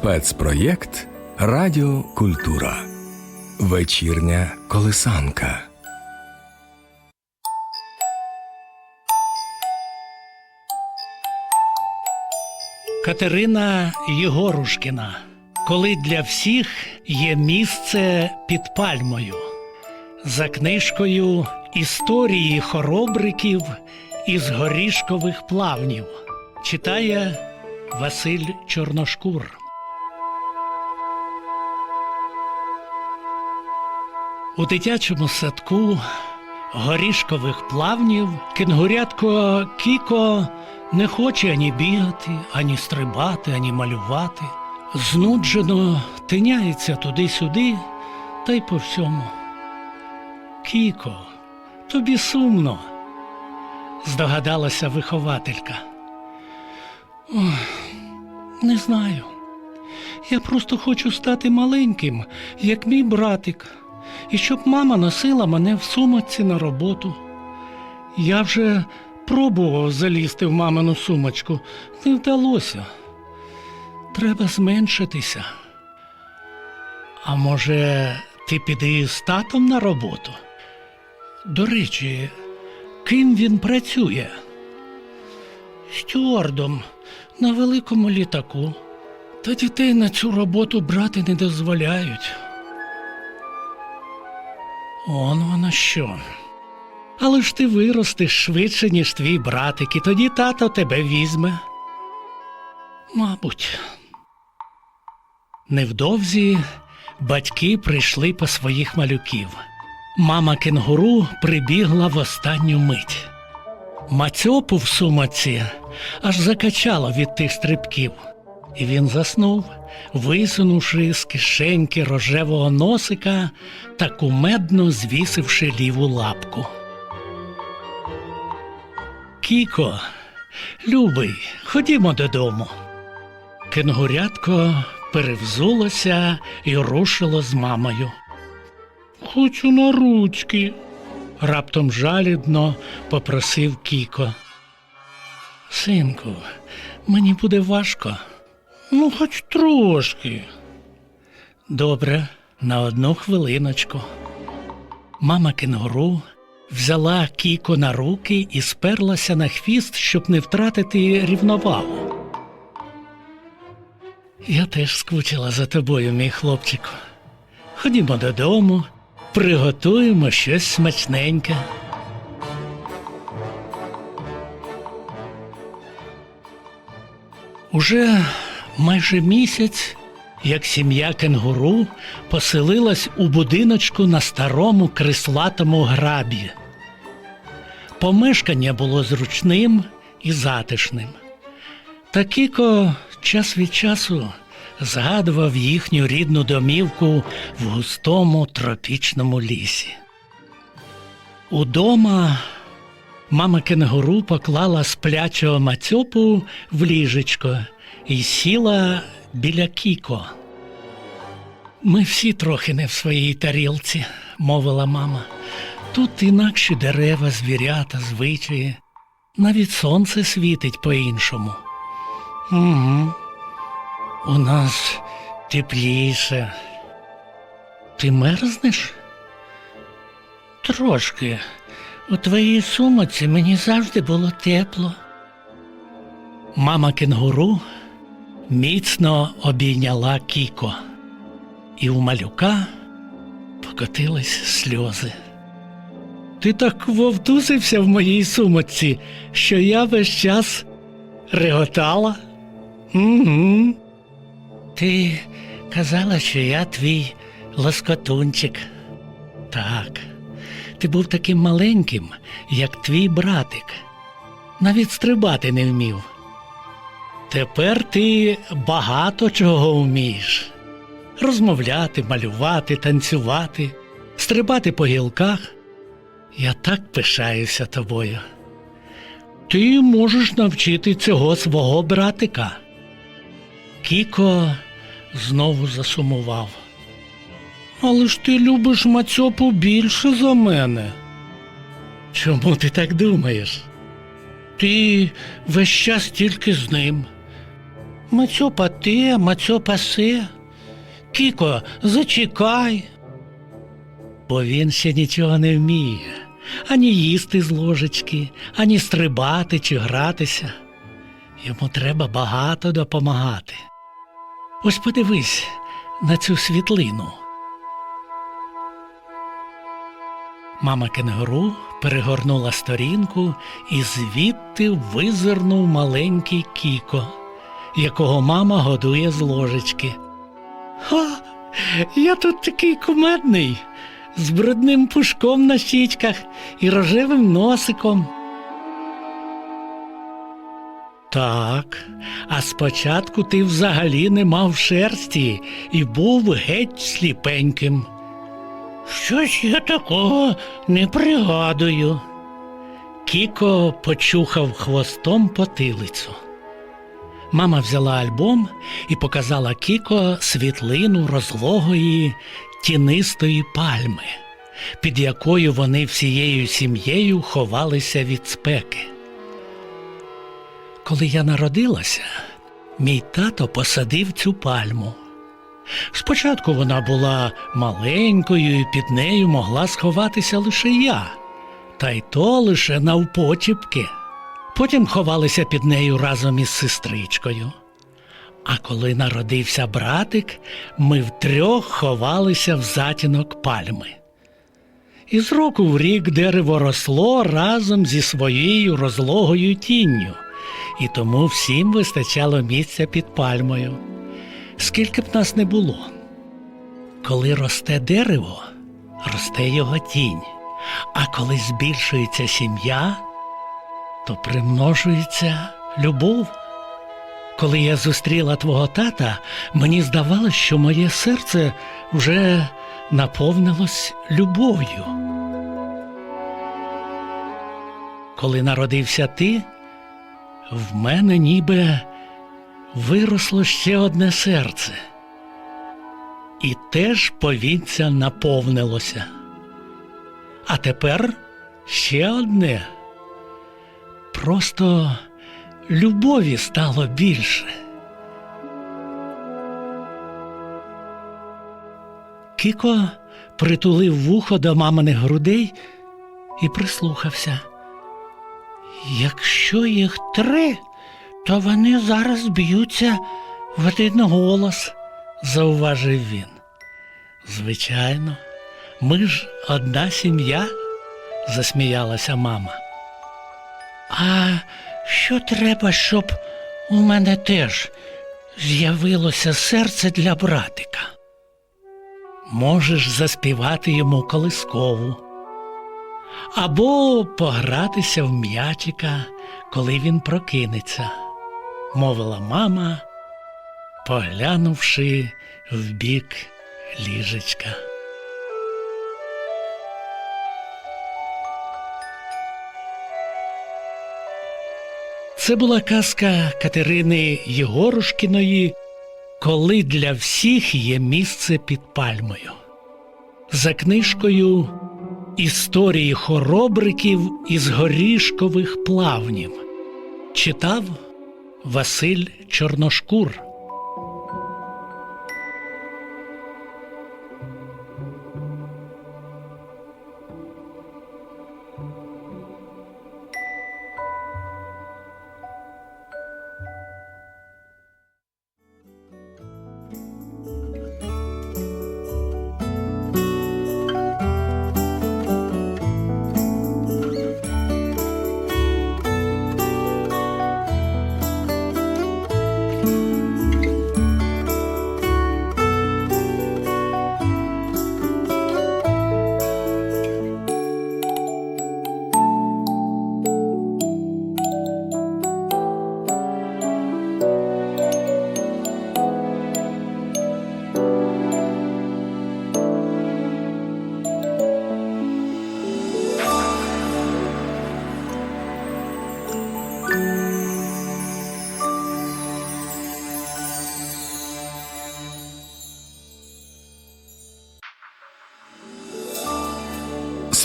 Спецпроєкт Радіо Культура. Вечірня колисанка. Катерина Єгорушкіна. Коли для всіх є місце під пальмою. За книжкою Історії хоробриків із горішкових плавнів читає Василь Чорношкур. У дитячому садку горішкових плавнів кенгурятко Кіко не хоче ані бігати, ані стрибати, ані малювати. Знуджено тиняється туди-сюди та й по всьому. Кіко, тобі сумно, здогадалася вихователька. Ох, не знаю. Я просто хочу стати маленьким, як мій братик, і щоб мама носила мене в сумочці на роботу. Я вже пробував залізти в мамину сумочку, не вдалося. Треба зменшитися. А може, ти піди з татом на роботу? До речі, ким він працює? Стюардом на великому літаку. Та дітей на цю роботу брати не дозволяють. Он воно що. Але ж ти виростеш швидше, ніж твій братик, і тоді тато тебе візьме. Мабуть. Невдовзі батьки прийшли по своїх малюків. Мама кенгуру прибігла в останню мить. Мацьопу в сумоці аж закачало від тих стрибків, і він заснув, висунувши з кишеньки рожевого носика та кумедно звісивши ліву лапку. Кіко, любий, ходімо додому. Кенгурятко перевзулося і рушило з мамою. Хочу на ручки, раптом жалібно попросив Кіко. Синку, мені буде важко. Ну, хоч трошки. Добре, на одну хвилиночку. Мама кенгуру взяла Кіко на руки і сперлася на хвіст, щоб не втратити рівновагу. Я теж скучила за тобою, мій хлопчику. Ходімо додому, приготуємо щось смачненьке. Уже майже місяць, як сім'я кенгуру поселилась у будиночку на старому крислатому грабі. Помешкання було зручним і затишним. Та Кіко час від часу згадував їхню рідну домівку в густому тропічному лісі. Удома мама кенгуру поклала сплячого мацьопу в ліжечко і сіла біля Кіко. Ми всі трохи не в своїй тарілці, мовила мама. Тут інакші дерева, звірята, звичаї. Навіть сонце світить по-іншому. Угу. У нас тепліше. Ти мерзнеш? Трошки. У твоїй сумоці мені завжди було тепло. Мама кенгуру міцно обійняла Кіко, і у малюка покотились сльози. Ти так вовтузився в моїй сумочці, що я весь час реготала. Угу. Ти казала, що я твій лоскотунчик. Так, ти був таким маленьким, як твій братик. Навіть стрибати не вмів. Тепер ти багато чого вмієш. Розмовляти, малювати, танцювати, стрибати по гілках. Я так пишаюся тобою. Ти можеш навчити цього свого братика. Кіко знову засумував. Але ж ти любиш Мацьопу більше за мене. Чому ти так думаєш? Ти весь час тільки з ним. Мацьопа те, мацьопа се. Кіко, зачекай. Бо він ще нічого не вміє ані їсти з ложечки, ані стрибати чи гратися. Йому треба багато допомагати. Ось подивись на цю світлину. Мама кенгуру перегорнула сторінку і звідти визирнув маленький кіко, якого мама годує з ложечки. Ха, я тут такий кумедний, з брудним пушком на щічках і рожевим носиком. Так, а спочатку ти взагалі не мав шерсті і був геть сліпеньким. Щось я такого не пригадую. Кіко почухав хвостом потилицю. Мама взяла альбом і показала Кіко світлину розлогої тінистої пальми, під якою вони всією сім'єю ховалися від спеки. Коли я народилася, мій тато посадив цю пальму. Спочатку вона була маленькою і під нею могла сховатися лише я, та й то лише навпочіпки. Потім ховалися під нею разом із сестричкою. А коли народився братик, ми втрьох ховалися в затінок пальми. І з року в рік дерево росло разом зі своєю розлогою тінню, і тому всім вистачало місця під пальмою. Скільки б нас не було. Коли росте дерево, росте його тінь, а коли збільшується сім'я, то примножується любов. Коли я зустріла твого тата, мені здавалось, що моє серце вже наповнилось любов'ю. Коли народився ти, в мене ніби виросло ще одне серце, і теж повінця наповнилося. А тепер ще одне. Просто любові стало більше. Кіко притулив вухо до маминих грудей і прислухався. Якщо їх три, то вони зараз б'ються в один голос, зауважив він. Звичайно, ми ж одна сім'я, засміялася мама. А що треба, щоб у мене теж з'явилося серце для братика? Можеш заспівати йому колискову або погратися в м'ячика, коли він прокинеться, мовила мама, поглянувши в бік ліжечка. Це була казка Катерини Єгорушкіної, коли для всіх є місце під пальмою. За книжкою Історії хоробриків із горішкових плавнів читав Василь Чорношкур.